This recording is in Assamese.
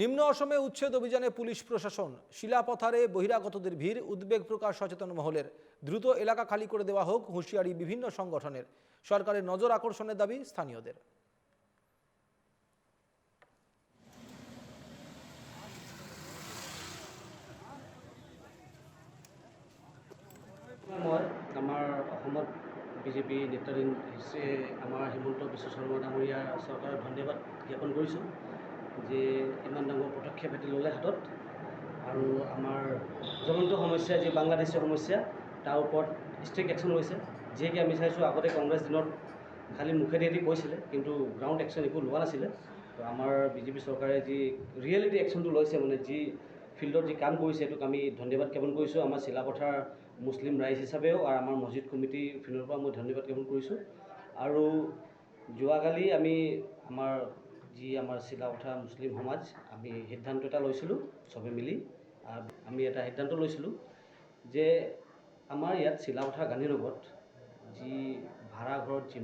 নিম্ন অসমে উচ্ছেদ অভিযানে পুলিশ প্রশাসন, শিলাপথারে বহিরাগতদের ভিড়, উদ্বেগ প্রকাশ সচেতন মহলের। দ্রুত এলাকা খালি করে দেওয়া হোক হুঁশিয়ারি বিভিন্ন সংগঠনের। সরকারের নজর আকর্ষণের দাবি স্থানীয়দের। মই আমাৰ অসমত বিজেপি নেতৃত্বাধীন আমাৰ হিমন্ত বিশ্ব শৰ্মা ডাঙৰীয়া চৰকাৰক ধন্যবাদ জ্ঞাপন কৰিছোঁ। যে ইমান ডাঙৰ পদক্ষেপ এটি ল'লে হাতত। আৰু আমাৰ জ্বলন্ত সমস্যা যি বাংলাদেশী সমস্যা তাৰ ওপৰত ষ্ট্ৰিক্ট একশ্যন লৈছে। যিহেকে আমি চাইছোঁ আগতে কংগ্ৰেছ দিনত খালি মুখেদি কৈছিলে কিন্তু গ্ৰাউণ্ড একশ্যন একো লোৱা নাছিলে। তো আমাৰ বিজেপি চৰকাৰে যি ৰিয়েলিটি একশ্যনটো লৈছে মানে যি ফিল্ডত যি কাম কৰিছে সেইটোক আমি ধন্যবাদ জ্ঞাপন কৰিছোঁ। আমাৰ চিলাপথাৰ মুছলিম ৰাইজ হিচাপেও আৰু আমাৰ মছজিদ কমিটিৰ ফিল্ডৰ পৰা মই ধন্যবাদ জ্ঞাপন কৰিছোঁ। আৰু যোৱাকালি আমি আমাৰ যি আমাৰ চিলাপথাৰ মুছলিম সমাজ আমি সিদ্ধান্ত এটা লৈছিলোঁ চবে মিলি আমি এটা সিদ্ধান্ত লৈছিলোঁ যে আমাৰ ইয়াত চিলাপথাৰ গান্ধীনগৰত যি ভাড়াঘৰত যিমান